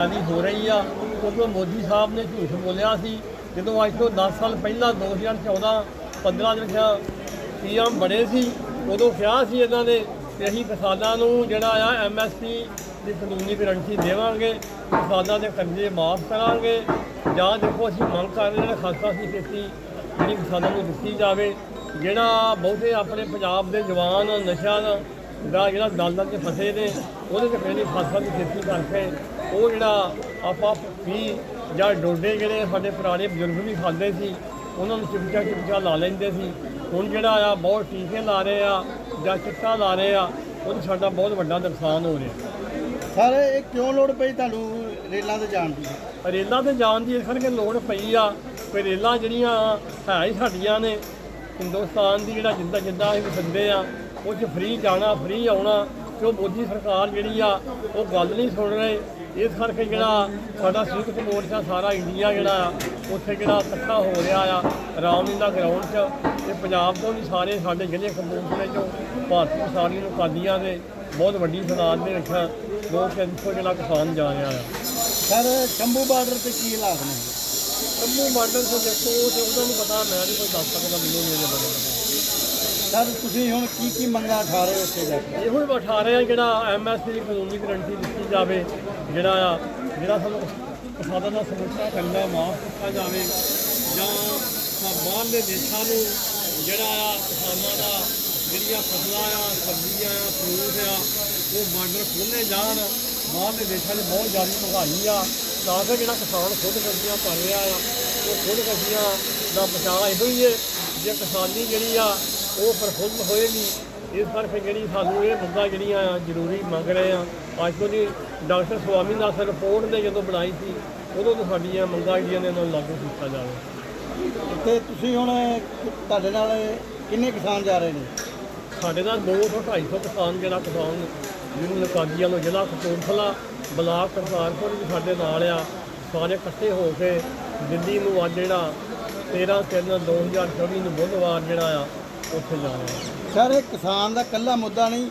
ਨਹੀਂ ਹੋ ਰਹੀ ਆ, ਕਿਉਂਕਿ ਮੋਦੀ ਸਾਹਿਬ ਨੇ ਝੂਠ ਬੋਲਿਆ ਸੀ। ਜਦੋਂ ਅੱਜ ਤੋਂ 10 ਸਾਲ ਪਹਿਲਾਂ 2014 15 ਦੇ ਵਿੱਚ ਪੀਐਮ ਬਣੇ ਸੀ, ਉਦੋਂ ਕਿਹਾ ਸੀ ਇਹਨਾਂ ਨੇ ਕਿ ਅਸੀਂ ਕਿਸਾਨਾਂ ਨੂੰ ਜਿਹੜਾ ਆ ਐਮਐਸਪੀ ਦੀ ਕਾਨੂੰਨੀ ਗਰੰਟੀ ਦੇਵਾਂਗੇ, ਕਿਸਾਨਾਂ ਦੇ ਕਰਜ਼ੇ ਮਾਫ ਕਰਾਂਗੇ, ਜਾਂ ਦੇਖੋ ਅਸੀਂ ਮੰਗ ਕਰ ਰਹੇ ਹਾਂ ਖਾਸਾ ਸੀ ਖੇਤੀ ਜਿਹੜੀ ਕਿਸਾਨਾਂ ਨੂੰ ਦਿੱਤੀ ਜਾਵੇ, ਜਿਹੜਾ ਬਹੁਤੇ ਆਪਣੇ ਪੰਜਾਬ ਦੇ ਜਵਾਨ ਨਸ਼ਿਆਂ ਦਾ ਜਿਹੜਾ ਦਲਦਲ 'ਚ ਫਸੇ ਨੇ, ਉਹਦੇ ਤੇ ਪਹਿਲੀ ਫਸਲ ਦੀ ਖੇਤੀ ਕਰਕੇ ਉਹ ਜਿਹੜਾ ਆਪਾਂ ਵੀ ਜਾਂ ਡੋਡੇ ਜਿਹੜੇ ਸਾਡੇ ਪੁਰਾਣੇ ਬਜ਼ੁਰਗ ਵੀ ਖਾਂਦੇ ਸੀ ਉਹਨਾਂ ਨੂੰ ਚਿਪਚਾ ਚਿਪਚਾ ਲਾ ਲੈਂਦੇ ਸੀ। ਹੁਣ ਜਿਹੜਾ ਆ ਬਹੁਤ ਟੀਕੇ ਲਾ ਰਹੇ ਆ ਜਾਂ ਚਿੱਟਾ ਲਾ ਰਹੇ ਆ ਉਹਦੇ ਸਾਡਾ ਬਹੁਤ ਵੱਡਾ ਨੁਕਸਾਨ ਹੋ ਰਿਹਾ। ਸਰ ਇਹ ਕਿਉਂ ਲੋੜ ਪਈ ਤੁਹਾਨੂੰ ਰੇਲਾਂ ਤੇ ਜਾਣ ਦੀ? ਰੇਲਾਂ ਤੇ ਜਾਣ ਦੀ ਇਸ ਕਰਕੇ ਲੋੜ ਪਈ ਆ ਕਿ ਰੇਲਾਂ ਜਿਹੜੀਆਂ ਹੈ ਹੀ ਸਾਡੀਆਂ ਨੇ ਹਿੰਦੁਸਤਾਨ ਦੀ ਜਿਹੜਾ ਜਿੱਦਾਂ ਜਿੱਦਾਂ ਅਸੀਂ ਵਸੰਦੇ ਆ ਉਹ 'ਚ ਫ੍ਰੀ ਜਾਣਾ ਫ੍ਰੀ ਆਉਣਾ ਉਹ ਮੋਦੀ ਸਰਕਾਰ ਜਿਹੜੀ ਆ ਉਹ ਗੱਲ ਨਹੀਂ ਸੁਣ ਰਹੇ। ਇਸ ਕਰਕੇ ਜਿਹੜਾ ਸਾਡਾ ਸੰਯੁਕਤ ਮੋਰਚਾ ਸਾਰਾ ਇੰਡੀਆ ਜਿਹੜਾ ਆ ਉੱਥੇ ਜਿਹੜਾ ਇਕੱਠਾ ਹੋ ਰਿਹਾ ਆ ਰਾਮਲੀਲਾ ਗਰਾਊਂਡ 'ਚ ਤੇ ਪੰਜਾਬ ਤੋਂ ਵੀ ਸਾਰੇ ਸਾਡੇ ਜ਼ਿਲ੍ਹੇ ਕਪੂਰਥਲੇ 'ਚੋਂ ਭਾਰਤੀ ਕਿਸਾਨੀ ਨੂੰ ਕਾਦੀਆਂ ਦੇ ਬਹੁਤ ਵੱਡੀ ਸਨਾਦ ਦੇ ਵਿੱਚ ਦੋ ਤਿੰਨ ਸੌ ਜਿਹੜਾ ਕਿਸਾਨ ਜਾ ਰਿਹਾ ਆ। ਸਰ ਸ਼ੰਭੂ ਬਾਰਡਰ ਤੇ ਕੀ ਹਾਲਾਤ ਨੇ? ਕੰਮੂ ਮਾਡਲ ਤੋਂ ਦੇਖੋ ਉਹ ਤੇ ਉਹਨਾਂ ਨੂੰ ਪਤਾ ਮੈਂ ਨਹੀਂ ਕੋਈ ਦੱਸ ਸਕਦਾ ਮੈਨੂੰ ਨਹੀਂ ਇਹਦੇ ਬਾਰੇ ਸਰ, ਤੁਸੀਂ ਹੁਣ ਕੀ ਕੀ ਮੰਗਾਂ ਉਠਾ ਰਹੇ ਹੋ ਉੱਥੇ ਜਾ ਕੇ? ਇਹੋ ਹੀ ਬਿਠਾ ਰਹੇ ਆ ਜਿਹੜਾ ਐਮਐਸਪੀ ਦੀ ਕਾਨੂੰਨੀ ਗਰੰਟੀ ਦਿੱਤੀ ਜਾਵੇ, ਜਿਹੜਾ ਆ ਜਿਹੜਾ ਸਾਨੂੰ ਕਿਸਾਨਾਂ ਦਾ ਸਮੁੱਚਾ ਕਰਨਾ, ਮਾਫ ਕੀਤਾ ਜਾਵੇ, ਜਾਂ ਸਾ- ਬਾਹਰਲੇ ਦੇਸ਼ਾਂ ਨੂੰ ਜਿਹੜਾ ਆ ਕਿਸਾਨਾਂ ਦਾ ਜਿਹੜੀਆਂ ਫਸਲਾਂ ਆ ਸਬਜ਼ੀਆਂ ਆ ਫਰੂਟ ਆ, ਉਹ ਬਾਰਡਰ ਖੋਲ੍ਹੇ ਜਾਣ, ਬਾਹਰਲੇ ਦੇਸ਼ਾਂ 'ਚ ਬਹੁਤ ਜ਼ਿਆਦਾ ਮਹਿੰਗਾਈ ਆ, ਤਾਂ ਕਿ ਜਿਹੜਾ ਕਿਸਾਨ ਖੁਦ ਕਰਜ਼ੀਆਂ ਕਰ ਰਿਹਾ ਆ, ਉਹ ਖੁਦ ਕਰਜ਼ੀਆਂ ਦਾ ਬਚਾਅ ਇਹੋ ਹੀ ਹੈ, ਜੇ ਕਿਸਾਨੀ ਜਿਹੜੀ ਆ ਉਹ ਪ੍ਰਫੁੱਲ ਹੋਏਗੀ ਇਸ ਕਰਕੇ ਜਿਹੜੀ ਸਾਨੂੰ ਇਹ ਮੁੱਦਾ ਜਿਹੜੀਆਂ ਆ ਜ਼ਰੂਰੀ ਮੰਗ ਰਹੇ ਆ ਅੱਜ ਤੋਂ ਦੀ ਡਾਕਟਰ ਸਵਾਮੀਨਾਥਨ ਰਿਪੋਰਟ ਨੇ ਜਦੋਂ ਬਣਾਈ ਸੀ ਉਦੋਂ ਤੋਂ ਸਾਡੀਆਂ ਮੰਗਾਂ ਜਿਹੜੀਆਂ ਨੇ ਇਹਨਾਂ ਨੂੰ ਲਾਗੂ ਕੀਤਾ ਜਾਵੇ ਤੇ ਤੁਸੀਂ ਹੁਣ ਤੁਹਾਡੇ ਨਾਲ ਕਿੰਨੇ ਕਿਸਾਨ ਜਾ ਰਹੇ ਨੇ? ਸਾਡੇ ਨਾਲ 200 250 ਕਿਸਾਨ ਜਿਹੜਾ ਕਿਸਾਨ ਜਿਹਨੂੰ ਕਾਦੀਆਂ ਨੂੰ ਜ਼ਿਲ੍ਹਾ ਕਪੂਰਥਲਾ ਬਲਾਕ ਕਰਤਾਰਪੁਰ ਵੀ ਸਾਡੇ ਨਾਲ ਆ। ਸਾਰੇ ਇਕੱਠੇ ਹੋ ਕੇ ਦਿੱਲੀ ਨੂੰ ਅੱਜ ਜਿਹੜਾ 13 3 2024 ਨੂੰ ਬੁੱਧਵਾਰ ਜਿਹੜਾ ਆ ਉੱਥੇ ਜਾ ਰਹੇ ਆ। ਸਰ ਇਹ ਕਿਸਾਨ ਦਾ ਕੱਲਾ ਮੁੱਦਾ ਨਹੀਂ।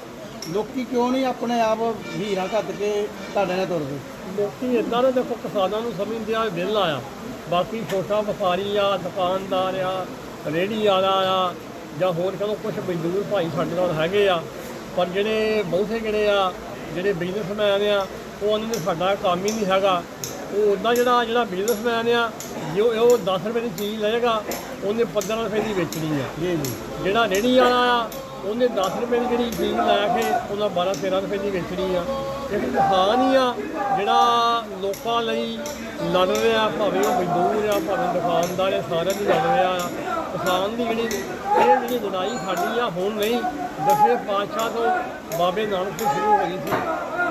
ਲੋਕੀ ਕਿਉਂ ਨਹੀਂ ਆਪਣੇ ਆਪ ਹੀਰਾ ਘੱਟ ਕੇ ਤੁਹਾਡੇ ਨਾਲ ਤੁਰਦੇ? ਲੋਕੀ ਇਦਾਂ ਦੇ ਦੇਖੋ ਕਿਸਾਨਾਂ ਨੂੰ ਸਮਝਦੇ ਆ ਬਿੱਲ ਆਇਆ ਬਾਕੀ ਛੋਟਾ ਵਪਾਰੀ ਆ ਦੁਕਾਨਦਾਰ ਆ ਰੇਹੜੀ ਵਾਲਾ ਆ ਜਾਂ ਹੋਰ ਕਹੋ ਕੁਝ ਮਜ਼ਦੂਰ ਭਾਈ ਸਾਡੇ ਨਾਲ ਹੈਗੇ ਆ। ਪਰ ਜਿਹੜੇ ਬਹੁਤੇ ਜਿਹੜੇ ਆ ਜਿਹੜੇ ਬਿਜ਼ਨਸਮੈਨ ਆ ਉਹ ਉਹਨਾਂ ਨੇ ਸਾਡਾ ਕੰਮ ਹੀ ਨਹੀਂ ਹੈਗਾ। ਉਹ ਉਦਾਂ ਜਿਹੜਾ ਜਿਹੜਾ ਬਿਜ਼ਨਸਮੈਨ ਆ ਜੋ ਉਹ 10 ਰੁਪਏ ਦੀ ਚੀਜ਼ ਲਏਗਾ ਉਹਨੇ 15 ਰੁਪਏ ਦੀ ਵੇਚਣੀ ਆ। ਜੀ ਜੀ। ਜਿਹੜਾ ਰੇਹੜੀ ਵਾਲਾ ਆ ਉਹਨੇ 10 ਰੁਪਏ ਦੀ ਜਿਹੜੀ ਚੀਜ਼ ਲੈ ਕੇ ਉਹਨਾਂ 12 13 ਰੁਪਏ ਦੀ ਵੇਚਣੀ ਆ। ਇੱਕ ਕਿਸਾਨ ਹੀ ਆ ਜਿਹੜਾ ਲੋਕਾਂ ਲਈ ਲੜ ਰਿਹਾ ਭਾਵੇਂ ਉਹ ਮਜ਼ਦੂਰ ਆ ਭਾਵੇਂ ਦੁਕਾਨਦਾਰ ਆ ਸਾਰਿਆਂ ਦੀ ਲੜ ਰਿਹਾ ਆ। ਕਿਸਾਨ ਦੀ ਜਿਹੜੀ ਇਹ ਜਿਹੜੀ ਲੜਾਈ ਸਾਡੀ ਆ ਹੁਣ ਨਹੀਂ ਦਸਵੇਂ ਪਾਤਸ਼ਾਹ ਤੋਂ ਬਾਬੇ ਨਾਨਕ ਤੋਂ ਸ਼ੁਰੂ ਹੋਈ ਸੀ।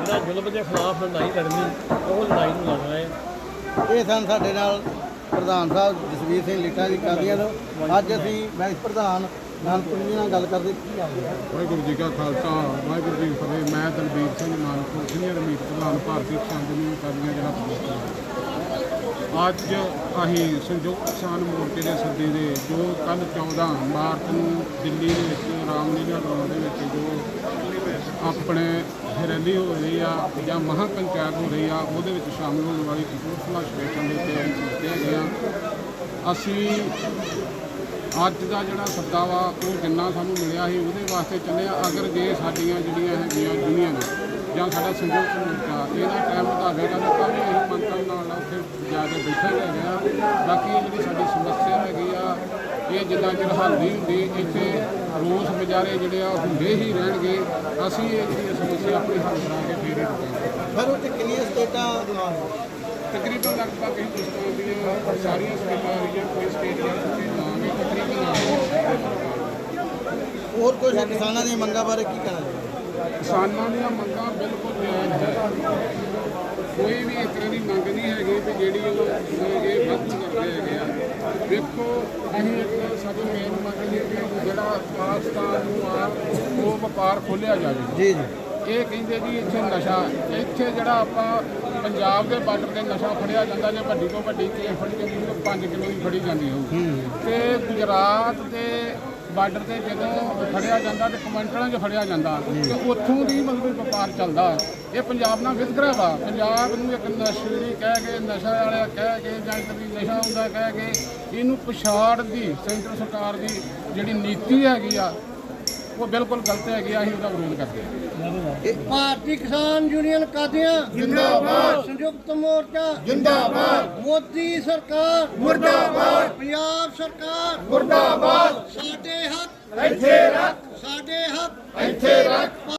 ਜਿਹੜਾ ਜ਼ੁਲਮ ਦੇ ਖਿਲਾਫ ਲੜਾਈ ਲੜਨੀ ਉਹ ਲੜਾਈ ਨੂੰ ਲੜ ਰਹੇ ਆ। ਇਹ ਸਨ ਸਾਡੇ ਨਾਲ ਪ੍ਰਧਾਨ ਸਾਹਿਬ ਜਸਵੀਰ ਸਿੰਘ ਲੀਟਾ ਜੀ ਕਾਦੀਆਂ ਤੋਂ ਅੱਜ ਅਸੀਂ ਮੈਂ ਪ੍ਰਧਾਨ ਨਾਨਕਪੁਰ ਜੀ ਨਾਲ ਗੱਲ ਕਰਦੇ ਕੀ ਹਾਲ ਵਾਹਿਗੁਰੂ ਜੀ ਕਾ ਖਾਲਸਾ, ਵਾਹਿਗੁਰੂ ਜੀ ਕੀ ਫਤਿਹ। ਮੈਂ ਦਲਬੀਰ ਸਿੰਘ ਮਾਨਪੁਰ ਸੀਨੀਅਰ ਮੀਤ ਪ੍ਰਧਾਨ ਭਾਰਤੀ ਕਿਸਾਨ ਯੂਨੀਅਨ ਕਾਦੀਆਂ ਜਿਹੜਾ ਅੱਜ ਅਸੀਂ ਸੰਯੁਕਤ ਕਿਸਾਨ ਮੋਰਚੇ ਦੇ ਸੱਦੇ ਦੇ ਜੋ ਕੱਲ 14 ਮਾਰਚ ਨੂੰ ਦਿੱਲੀ ਦੇ ਵਿੱਚ, ਰਾਮਲੀਲਾ ਗਰਾਊਂਡ ਦੇ ਵਿੱਚ ਜੋ ਆਪਣੇ ਰੈਲੀ ਹੋ ਰਹੀ ਆ ਜਾਂ ਮਹਾਂ ਪੰਚਾਇਤ ਹੋ ਰਹੀ ਆ, ਉਹਦੇ ਵਿੱਚ ਸ਼ਾਮਲ ਹੋਣ ਵਾਲੀ ਕਪੂਰਥਲਾ ਸਟੇਸ਼ਨ ਦੇ ਉੱਤੇ ਅਸੀਂ ਪਹੁੰਚੇ ਅਸੀਂ ਅੱਜ ਦਾ ਜਿਹੜਾ ਸੱਦਾ ਵਾ, ਉਹ ਜਿੰਨਾ ਸਾਨੂੰ ਮਿਲਿਆ ਸੀ, ਉਹਦੇ ਵਾਸਤੇ ਚੱਲਿਆ ਅਗਰ ਜੇ ਸਾਡੀਆਂ ਜਿਹੜੀਆਂ ਹੈਗੀਆਂ ਯੂਨੀਅਨ ਜਾਂ ਸਾਡਾ ਸੰਯੁਕਤ ਮੋਰਚਾ ਇਹਦਾ ਟਾਈਮ ਵਧਾਵੇਗਾ ਤਾਂ ਤਾਂ ਵੀ ਅਸੀਂ ਮੰਤਰ ਨਾਲ ਉੱਥੇ ਜਾ ਕੇ ਬੈਠੇ ਹੈਗੇ ਬਾਕੀ ਇਹ ਜਿਹੜੀ ਸਾਡੀ ਸਮੱਸਿਆ ਹੈਗੀ ਆ ਇਹ ਜਿੱਦਾਂ ਚਿਰ ਹੱਲ ਨਹੀਂ ਹੁੰਦੀ ਇੱਥੇ ਰੋਸ ਵਿਚਾਰੇ ਜਿਹੜੇ ਆ ਹੁੰਦੇ ਹੀ ਰਹਿਣਗੇ। ਅਸੀਂ ਇਹ ਜਿਹੜੀ ਸਮੱਸਿਆ ਆਪਣੀ ਹੱਲ ਕਰਾ ਕੇ ਫੇਰ ਹੀ ਰੁਕਾਂਗੇ। ਸਰ ਉੱਥੇ ਕਿੰਨੀਆਂ ਸਟੇਟਾਂ ਤਕਰੀਬਨ ਲਗਭਗ ਹਿੰਦੁਸਤਾਨ ਦੀਆਂ ਸਾਰੀਆਂ ਸਟੇਟਾਂ ਆ ਰਹੀਆਂ ਕੋਈ ਸਟੇਟ ਜਾਂ ਕੋਈ ਨਾ ਵੀ ਤਕਰੀਬਨ ਆ ਹੋਰ ਕੁਝ ਕਿਸਾਨਾਂ ਦੀਆਂ ਮੰਗਾਂ ਬਾਰੇ ਕੀ ਕਹਿਣਾ ਕਿਸਾਨਾਂ ਦੀਆਂ ਮੰਗਾਂ ਬਿਲਕੁਲ ਜਾਇਜ਼ ਹੈ। ਕੋਈ ਵੀ ਤਰ੍ਹਾਂ ਦੀ ਮੰਗ ਨਹੀਂ ਹੈਗੀ ਵੀ ਜਿਹੜੀ ਉਹ ਇਹ ਵਾਧੂ ਕਰਦੇ ਹੈਗੇ ਆ। ਵੇਖੋ ਅਸੀਂ ਇੱਕ ਸਾਡੀ ਮੇਨ ਮੰਗ ਇਹ ਹੈ ਕਿ ਜਿਹੜਾ ਪਾਕਿਸਤਾਨ ਨੂੰ ਆ ਉਹ ਵਪਾਰ ਖੋਲਿਆ ਜਾਵੇ। ਜੀ ਜੀ। ਇਹ ਕਹਿੰਦੇ ਜੀ ਇੱਥੇ ਨਸ਼ਾ ਇੱਥੇ ਜਿਹੜਾ ਆਪਾਂ ਪੰਜਾਬ ਦੇ ਬਾਰਡਰ ਤੇ ਨਸ਼ਾ ਫੜਿਆ ਜਾਂਦਾ ਜੇ ਵੱਡੀ ਤੋਂ ਵੱਡੀ ਕੇ ਫੜੀ ਉਹ 5 ਕਿਲੋ ਦੀ ਫੜੀ ਜਾਂਦੀ ਹੋਊ। ਤੇ ਗੁਜਰਾਤ ਦੇ ਬਾਰਡਰ ਤੇ ਜਦੋਂ ਫੜਿਆ ਜਾਂਦਾ ਤੇ ਕਮੈਂਟਰਾਂ 'ਚ ਫੜਿਆ ਜਾਂਦਾ ਤੇ ਉੱਥੋਂ ਦੀ ਮਤਲਬ ਵਪਾਰ ਚੱਲਦਾ। ਇਹ ਪੰਜਾਬ ਨਾਲ ਵਿਤਕਰਾ ਵਾ। ਪੰਜਾਬ ਨੂੰ ਇੱਕ ਨਸ਼ੇੜੀ ਕਹਿ ਕੇ, ਨਸ਼ਾ ਵਾਲਿਆ ਕਹਿ ਕੇ, ਜਾਂ ਕਦੀ ਨਸ਼ਾ ਹੁੰਦਾ ਕਹਿ ਕੇ, ਇਹਨੂੰ ਪਛਾੜ ਦੀ, ਸੈਂਟਰ ਸਰਕਾਰ ਦੀ ਜਿਹੜੀ ਨੀਤੀ ਹੈਗੀ ਆ ਉਹ ਬਿਲਕੁਲ ਗਲਤ ਹੈਗੀ ਆ ਅਸੀਂ ਉਹਦਾ ਵਿਰੋਧ ਕਰਦੇ ਹਾਂ ਭਾਰਤੀ ਕਿਸਾਨ ਯੂਨੀਅਨ ਕਾਦੀਆਂ ਜਿੰਦਾਬਾਦ। ਸੰਯੁਕਤ ਮੋਰਚਾ। ਜਿੰਦਾਬਾਦ। ਮੋਦੀ ਸਰਕਾਰ। ਮੁਰਦਾਬਾਦ। ਪੰਜਾਬ ਸਰਕਾਰ। ਮੁਰਦਾਬਾਦ। ਸਾਡੇ ਹੱਕ। ਇੱਥੇ ਰੱਖ। ਸਾਡੇ ਹੱਕ। ਇੱਥੇ ਰੱਖ।